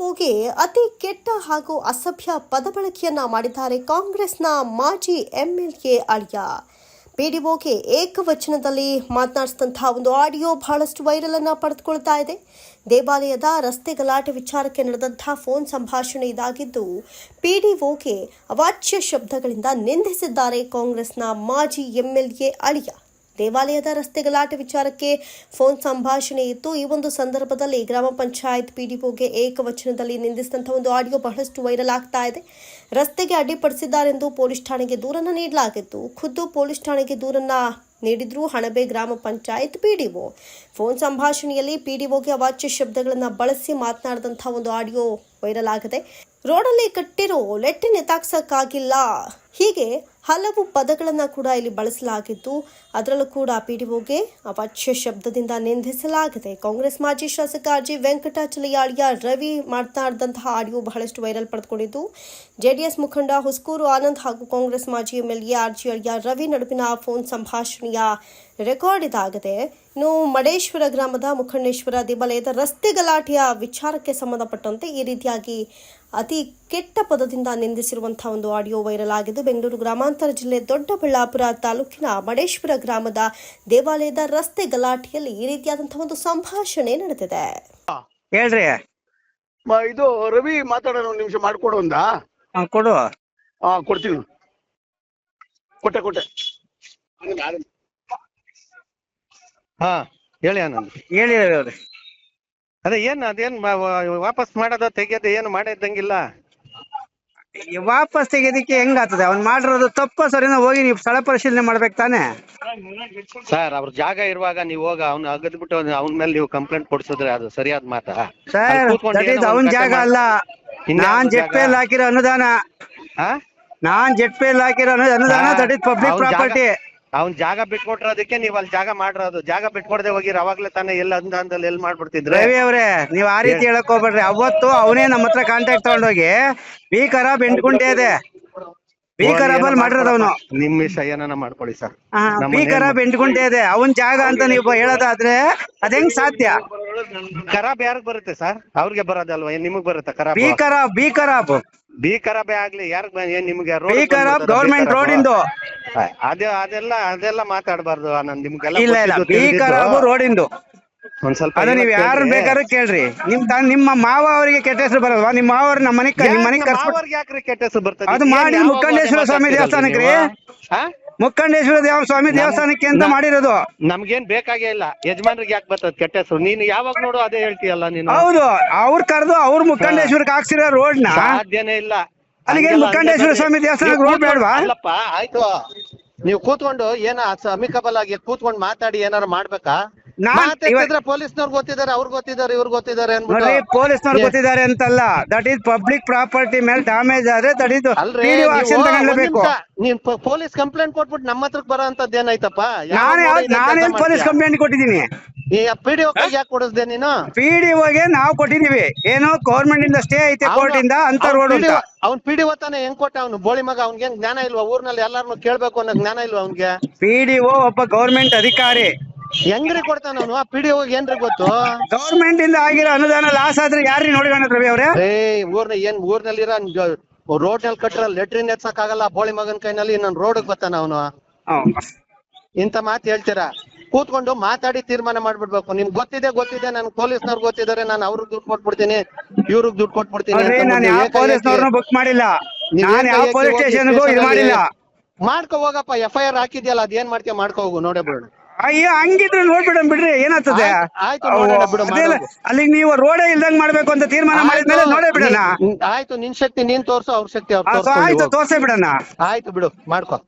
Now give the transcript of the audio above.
ಪಿಡಿಒಗೆ ಅತಿ ಕೆಟ್ಟ ಹಾಗೂ ಅಸಭ್ಯ ಪದಬಳಕೆಯನ್ನ ಮಾಡಿದ್ದಾರೆ ಕಾಂಗ್ರೆಸ್ನ ಮಾಜಿ ಎಂಎಲ್ಎ ಅಳಿಯ. ಪಿಡಿಒಗೆ ಏಕವಚನದಲ್ಲಿ ಮಾತನಾಡಿಸಿದಂತಹ ಒಂದು ಆಡಿಯೋ ಬಹಳಷ್ಟು ವೈರಲ್ ಅನ್ನ ಪಡೆದುಕೊಳ್ತಾ ಇದೆ. ದೇವಾಲಯದ ರಸ್ತೆ ಗಲಾಟೆ ವಿಚಾರಕ್ಕೆ ನಡೆದಂತಹ ಫೋನ್ ಸಂಭಾಷಣೆ ಇದಾಗಿದ್ದು ಪಿಡಿಒಗೆ ಅವಾಚ್ಯ ಶಬ್ದಗಳಿಂದ ನಿಂದಿಸಿದ್ದಾರೆ ಕಾಂಗ್ರೆಸ್ನ ಮಾಜಿ ಎಂಎಲ್ಎ ಅಳಿಯ. ದೇವಾಲಯದ ರಸ್ತೆ ಗಲಾಟೆ ವಿಚಾರಕ್ಕೆ ಫೋನ್ ಸಂಭಾಷಣೆ ಇತ್ತು. ಈ ಒಂದು ಸಂದರ್ಭದಲ್ಲಿ ಗ್ರಾಮ ಪಂಚಾಯತ್ ಪಿಡಿಒಗೆ ಏಕವಚನದಲ್ಲಿ ನಿಂದಿಸಿದಂತಹ ಒಂದು ಆಡಿಯೋ ಬಹಳಷ್ಟು ವೈರಲ್ ಆಗ್ತಾ ಇದೆ. ರಸ್ತೆಗೆ ಅಡ್ಡಿಪಡಿಸಿದ್ದಾರೆಂದು ಪೊಲೀಸ್ ಠಾಣೆಗೆ ದೂರನ್ನು ನೀಡಲಾಗಿತ್ತು. ಖುದ್ದು ಪೊಲೀಸ್ ಠಾಣೆಗೆ ದೂರನ್ನ ನೀಡಿದ್ರು ಹಣಬೆ ಗ್ರಾಮ ಪಂಚಾಯತ್ ಪಿಡಿಒ. ಫೋನ್ ಸಂಭಾಷಣೆಯಲ್ಲಿ ಪಿಡಿಒಗೆ ಅವಾಚ್ಯ ಶಬ್ದಗಳನ್ನು ಬಳಸಿ ಮಾತನಾಡಿದಂತಹ ಒಂದು ಆಡಿಯೋ ವೈರಲ್ ಆಗಿದೆ. ರೋಡಲ್ಲಿ ಕಟ್ಟಿರೋ ಲೆಟ್ಟಿನ ಎತ್ತಾಕ್ಸಕ್ಕಾಗಿಲ್ಲ. ಹೀಗೆ ಹಲವು ಪದಗಳನ್ನು ಕೂಡ ಇಲ್ಲಿ ಬಳಸಲಾಗಿದ್ದು, ಅದರಲ್ಲೂ ಕೂಡ ಪಿಡಿಒಗೆ ಅವಾಚ್ಯ ಶಬ್ದದಿಂದ ನಿಂದಿಸಲಾಗಿದೆ. ಕಾಂಗ್ರೆಸ್ ಮಾಜಿ ಶಾಸಕ ಅರ್ಜಿ ವೆಂಕಟಾಚಲಯಾಳಿಯ ರವಿ ಮಾತನಾಡಿದಂತಹ ಆಡಿಯೋ ಬಹಳಷ್ಟು ವೈರಲ್ ಪಡೆದುಕೊಂಡಿದ್ದು, ಜೆಡಿಎಸ್ ಮುಖಂಡ ಹುಸ್ಕೂರು ಆನಂದ್ ಹಾಗೂ ಕಾಂಗ್ರೆಸ್ ಮಾಜಿ ಎಂಎಲ್ಎ ಆರ್ಜಿ ಅಳಿಯ ರವಿ ನಡುವಿನ ಫೋನ್ ಸಂಭಾಷಣೆಯ ರೆಕಾರ್ಡ್ ಇದಾಗಿದೆ. ಇನ್ನು ಮಡೇಶ್ವರ ಗ್ರಾಮದ ಮುಖಂಡೇಶ್ವರ ದೇವಾಲಯದ ರಸ್ತೆ ಗಲಾಟೆಯ ವಿಚಾರಕ್ಕೆ ಸಂಬಂಧಪಟ್ಟಂತೆ ಈ ರೀತಿಯಾಗಿ ಅತಿ ಕೆಟ್ಟ ಪದದಿಂದ ನಿಂದಿಸಿರುವಂತಹ ಒಂದು ಆಡಿಯೋ ವೈರಲ್ ಆಗಿದ್ದು ಬೆಂಗಳೂರು ಗ್ರಾಮಾಂತರ ಜಿಲ್ಲೆ ದೊಡ್ಡಬಳ್ಳಾಪುರ ತಾಲೂಕಿನ ಮಡೇಶ್ವರ ಗ್ರಾಮದ ದೇವಾಲಯದ ರಸ್ತೆ ಗಲಾಟೆಯಲ್ಲಿ ಈ ರೀತಿಯಾದಂತಹ ಒಂದು ಸಂಭಾಷಣೆ ನಡೆದಿದೆ. ಹೇಳ್ರಿ. ಇದು ರವಿ ಮಾತಾಡೋಣ ಒಂದು ನಿಮಿಷ ಮಾಡ್ಕೊಡು ಒಂದಾ. ಹಾ, ಕೊಡು. ಹಾ ಕೊಡ್ತೀನಿ. ಕೊಟ್ಟೆ ಕೊಟ್ಟೆ. ಹಾ ಹೇಳಿ ಆನಂದ್ ಹೇಳಿ ರವಿ ಅವ್ರೆ. ಅದೇ ಏನ್ ಅದೇನ್ ವಾಪಸ್ ಮಾಡೋದು ತೆಗಿಯೋದ ಏನು ಮಾಡಿದ್ದಂಗಿಲ್ಲ? ಈ ವಾಪಸ್ ತೆಗೆಯೋದಕ್ಕೆ ಹೆಂಗಾಗ್ತದೆ? ಅವ್ನ್ ಮಾಡಿರೋದು ತಪ್ಪ ಸರಿನಾ? ಹೋಗಿ ನೀವು ಸ್ಥಳ ಪರಿಶೀಲನೆ ಮಾಡ್ಬೇಕು ತಾನೆ? ಸರ್ ಅವ್ರ ಜಾಗ ಇರುವಾಗ ನೀವು ಹೋಗ ಅವ್ನ ಅಗದ್ಬಿಟ್ಟು ಅವನ ಮೇಲೆ ನೀವು ಕಂಪ್ಲೇಂಟ್ ಕೊಡ್ಸಿದ್ರೆ ಅದು ಸರಿಯಾದ ಮಾತಾ. ಸರ್ ಅವನ್ ಜಾಗ ಅಲ್ಲ. ನಾನ್ ಜೆಟ್ ಪೇಲ್ ಹಾಕಿರೋ ಅನುದಾನ. ಹಾ ನಾನ್ ಜೆಟ್ ಪೇಲ್ ಹಾಕಿರೋ ಅನುದಾನ ದಟ್ ಇಸ್ ಪಬ್ಲಿಕ್ ಪ್ರಾಪರ್ಟಿ ಅವ್ನ್ ಜಾಗ ಬಿಟ್ಕೊಟ್ಟಿರೋದಕ್ಕೆ ನೀವ್ ಅಲ್ಲಿ ಜಾಗ ಮಾಡಿರೋದು. ಜಾಗ ಬಿಟ್ಕೊಡದೆ ಹೋಗಿ ಅವಾಗ್ಲೇ ತಾನೇ ಎಲ್ಲ ಅಂದಲ್ಲಿ ಎಲ್ಲಿ ಮಾಡ್ಬಿಡ್ತಿದ್ರೆ? ರವಿ ಅವ್ರೆ ನೀವ್ ಆ ರೀತಿ ಹೇಳಕ್ ಹೋಗ್ಬೇಡ್ರಿ. ಅವತ್ತು ಅವನೇ ನಮ್ಮ ಹತ್ರ ಕಾಂಟ್ಯಾಕ್ಟ್ ತಗೊಂಡೋಗಿ ಬಿ ಖರಾಬ್ ಎಂಟ್ಗುಂಟೆ ಇದೆ. ಬಿ ಖರಾಬ್ ನಿಮ್ಮ ಮಾಡಿರೋದು ಅವನು. ನಿಮ್ ವಿಷಯ ಏನಾನ ಮಾಡ್ಕೊಳ್ಳಿ ಸರ್. ಬೀಕರ ಖರಾಬ್ ಎಂಟ್ಗುಂಟೆ ಇದೆ. ಅವನ್ ಜಾಗ ಅಂತ ನೀವು ಹೇಳೋದಾದ್ರೆ ಅದ್ ಹೆಂಗ್ ಸಾಧ್ಯ? ಖರಾಬ್ ಯಾರಿಗ್ ಬರುತ್ತೆ ಸರ್? ಅವ್ರಿಗೆ ಬರೋದಲ್ವಾ? ಏನ್ ನಿಮಗ್ ಬರುತ್ತೆ ಖರಾಬ್? ಬಿ ಖರಾಬ್ ಬಿ ಖರಾಬ್ ಬಿ ಖರಾಬೇ ಆಗ್ಲಿ. ಯಾರಿಗ್ ಬ- ಏನ್ ನಿಮ್ಗೆ road ಬಿ ಖರಾಬ್ ಗೌರ್ಮೆಂಟ್ ರೋಡ್? ಇಂದು. ಅದೇ ಅದೆಲ್ಲ ಅದೆಲ್ಲ ಮಾತಾಡಬಾರ್ದು ಆನಂದ್ ನಿಮ್ಗೆಲ್ಲ ಇಲ್ಲ ಇಲ್ಲ ಗೊತ್ತಿದ್ದು ರೋಡಿಂದು ತಿಳಿದಿದ್ದು. ಖರಾಬ್ ಒಂದ್ ಸ್ವಲ್ಪ ಅದು ನೀವ್ ಇವತ್ತು ಯಾರು ಕೇಳ್ರಿ. ಬೇಕಾದ್ರೂ ಕೇಳ್ರಿ ನಿಮ್ ತಾನ್ ನಿಮ್ಮ ಮಾವ ಅವರಿಗೆ ಕೆಟ್ಟ ಹೆಸರು ಬರಲ್ವಾ ನಿಮ್ಮ ಮಾವ ಅವ್ರ ನಮ್ಮ ಮನೆಗ್ ಕ- ನಿಮ್ ಮನೆಗ್ ಯಾಕೆ ಕರ್ಸ್ಬಿಟ್ಟು ಮಾವರ್ಗೆ ಯಾಕ್ರಿ ಕೆಟ್ಟ ಹೆಸರು ಬರ್ತದೆ ಅದು ಏನ್ ಮಾಡಿ ಮುಖಂಡೇಶ್ವರ ಸ್ವಾಮಿ ದೇವಸ್ಥಾನಕ್ಕೆ ನೀವು? ರೀ? ಹಾ? ಮುಖಂಡೇಶ್ವರ ದೇವ ಸ್ವಾಮಿ ದೇವಸ್ಥಾನಕ್ಕೆ ಅಂತ ಮಾಡಿರೋದು ನಮ್ಗೇನ್ ಬೇಕಾಗೇ ಇಲ್ಲ ಯಜಮಾನ್ರಿಗೆ ಯಾಕೆ ಬರ್ತದ ಕೆಟ್ಟ ಹೆಸರು ನೀನು ಯಾವಾಗ ನೋಡು ಅದೇ ಹೇಳ್ತೀಯಲ್ಲ ನೀನು ಹೌದು ಅವ್ರ ಕರೆದು ಅವ್ರ ಮುಖಂಡೇಶ್ವರಕ್ಕೆ ಹಾಕ್ಸಿರೋ ರೋಡ್ನ ಸಾಧ್ಯನೇ ಇಲ್ಲ ಅಲ್ಲಿಗೆ ಹಂಗೆಲ್ಲ ಮುಖಂಡೇಶ್ವರ ಹಂಗೆ ಸ್ವಾಮಿ. ದೇವಸ್ಥಾನಕ್ಕೆ ನೀವು ರೋಡ್ ಬೇಡ್ವಾ? ಅಲ್ಲಪ್ಪ ಆಯ್ತು ನೀವು ಕೂತ್ಕೊಂಡು ಏನ ಅಮಿಕಬಲ್ ಆಗಿ ಕೂತ್ಕೊಂಡು ಮಾತಾಡಿ ಏನಾರು ಮಾಡ್ಬೇಕಾ? ನಾನ್ ಮಾತಾಡ್ತಿದ್ರೆ ಪೊಲೀಸ್ನವ್ರು ಗೊತ್ತಿದ್ದಾರೆ ಅವ್ರು ಗೊತ್ತಿದ್ದಾರೆ ಇವ್ರು ಗೊತ್ತಿದ್ದಾರೆ ಅನ್ಬಿಟ್ಟು ಪೊಲೀಸ್ನವ್ರು ಗೊತ್ತಿದ್ದಾರೆ ಅಂತಲ್ಲ ದಟ್ ಈಸ್ ಪಬ್ಲಿಕ್ ಪ್ರಾಪರ್ಟಿ ಮೇಲೆ ಡ್ಯಾಮೇಜ್ ಆದ್ರೆ ದಟ್ ಈಸ್ ಅಲ್ರಿ ನೀನ್ ಪೊಲೀಸ್ ಕಂಪ್ಲೇಂಟ್ ಕೊಟ್ಬಿಟ್ಟು ನಮ್ಮ ಹತ್ರಕ್ ಬರೋ ಅಂತದ್ ಏನಾಯ್ತಪ್ಪ ನಾನು ನಾನೇ ಪೊಲೀಸ್ ಕಂಪ್ಲೇಂಟ್ ಕೊಟ್ಟಿದ್ದೀನಿ. ಪಿಡಿಒ ಯಾಕೆ ಕೊಡಿಸ್ದೆ ನೀನು? ಪಿಡಿಒಗೆ ನಾವು ಕೊಟ್ಟಿದೀವಿ. ಏನು ಗೌರ್ಮೆಂಟ್ ಇಂದ ಸ್ಟೇ ಐತೆ ಕೋರ್ಟ್ ಇಂದ ಅಂತ ರೋಡ್ ಅವ್ನ್ ಪಿಡಿಒ ತಾನೆ ಹೆಂಗ್ ಕೊಟ್ಟ ಅವ್ನು? ಬೋಳಿ ಮಗ ಅವ್ನ್ಗೇನ್ ಜ್ಞಾನ ಇಲ್ವಾ? ಊರ್ನಲ್ಲಿ ಎಲ್ಲಾರ್ನು ಕೇಳ್ಬೇಕು ಅನ್ನೋ ಜ್ಞಾನ ಇಲ್ವಾ ಅವ್ನ್ಗೆ? ಪಿಡಿಒ ಒಬ್ಬ ಗೌರ್ಮೆಂಟ್ ಅಧಿಕಾರಿ. ಹೆಂಗ್ರಿ ಕೊಡ್ತಾನ ಅವನು? ಆ ಪಿಡಿಒ ಏನ್ರಿ ಗೊತ್ತು? ಗೌರ್ಮೆಂಟ್ ಇಂದ ಆಗಿರೋ ಅನುದಾನ ಲಾಸ್ ಆದ್ರೆ ಯಾರ್ರಿ ನೋಡ್ಕೊಂಡ್ ರವಿ ಅವ್ರೆ? ಏ ಊರ್ನ ಏನ್ ಊರ್ನಲ್ಲಿರೋ ರೋಡ್ನಲ್ಲಿ ಕಟ್ಟಿರೋ ಲೆಟ್ರಿನ್ ಎತ್ಸಕ್ ಆಗಲ್ಲ ಬೋಳಿ ಮಗನ್ ಕೈನಲ್ಲಿ ನನ್ ರೋಡ್ ಬರ್ತಾನ ಅವನು. ಇಂತ ಮಾತು ಹೇಳ್ತೀರಾ? ಕೂತ್ಕೊಂಡು ಮಾತಾಡಿ ತೀರ್ಮಾನ ಮಾಡ್ಬಿಡ್ಬೇಕು. ನಿಮ್ಗೆ ಗೊತ್ತಿದೆ ಗೊತ್ತಿದೆ. ನನ್ ಪೊಲೀಸ್ನವ್ರು ಗೊತ್ತಿದ್ದಾರೆ. ನಾನು ಅವ್ರಿಗೆ ದುಡ್ಡು ಕೊಟ್ಬಿಡ್ತೀನಿ. ಇವ್ರಿಗೆ ದುಡ್ಡು ಕೊಟ್ಬಿಡ್ತೀನಿ ಮಾಡ್ಕೋ ನಾನು ಯಾವ ಪೊಲೀಸ್ನವ್ರನ್ನ ಬುಕ್ ಮಾಡಿಲ್ಲ. ನಾನು ಯಾವ ಪೊಲೀಸ್ ಸ್ಟೇಷನ್ಗೂ ಇದು ಮಾಡಿಲ್ಲ. ಅಲ್ಲಿ ಮಾಡ್ಕೊ ಹೋಗಪ್ಪ. ಎಫ್ ಐ ಆರ್ ಹಾಕಿದ್ಯಲ್ಲ ಅದೇನ್ ಮಾಡ್ತೀಯ? ಮಾಡ್ಕೋ ಹೋಗು ನೋಡೇ ಬಿಡು. ಅಯ್ಯೋ ಹಂಗಿದ್ರೆ ನೋಡ್ಬಿಡಮ್ ಬಿಡ್ರಿ. ಏನಾಗ್ತದೆ? ಮಾಡೋದು. ನೀವು ರೋಡೇ ಇಲ್ದಂಗ್ ಮಾಡ್ಬೇಕು ಅಂತ ತೀರ್ಮಾನ ಮಾಡಿದ್ಮೇಲೆ ನೋಡೇ ಬಿಡೋಣ. ಆಯ್ತು ನಿನ್ ಶಕ್ತಿ ನೀನ್ ತೋರ್ಸು ಅವ್ರ ಶಕ್ತಿ ಆಯ್ತು. ತೋರ್ಸೇ ಬಿಡೋಣ. ಆಯ್ತು ಬಿಡು ಮಾಡ್ಕೊ.